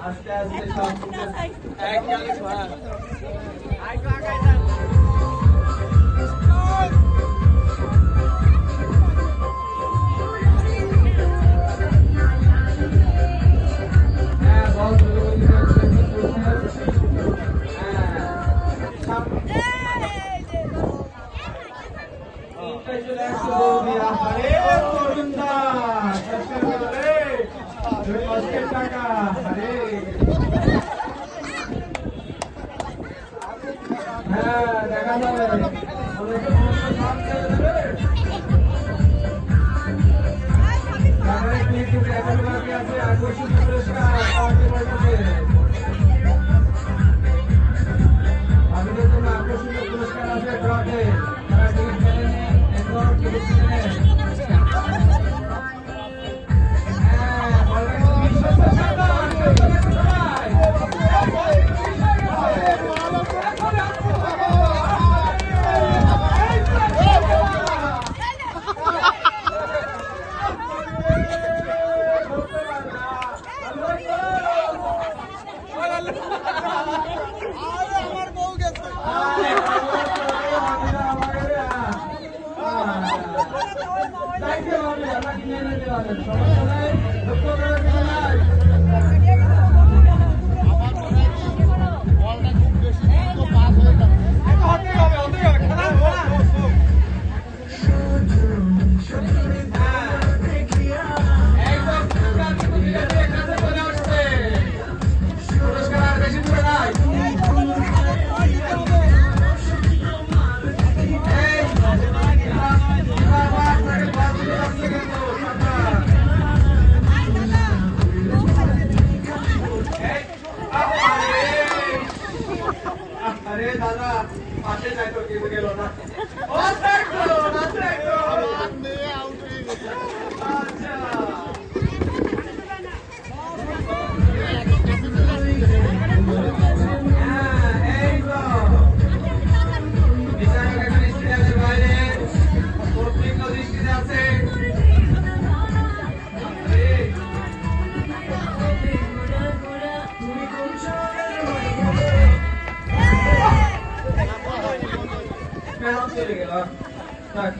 আস্তে আস্তে সব হ্যাঁ 저희 맛있게 따가 아, 내가 나가야 돼. साइड से वहाँ पे जाना कि नहीं नहीं वाले समझ में আরে দাদা পাশে যাই তো কেউ গেল না ও দেখো না দেখো চলে গেল। থাক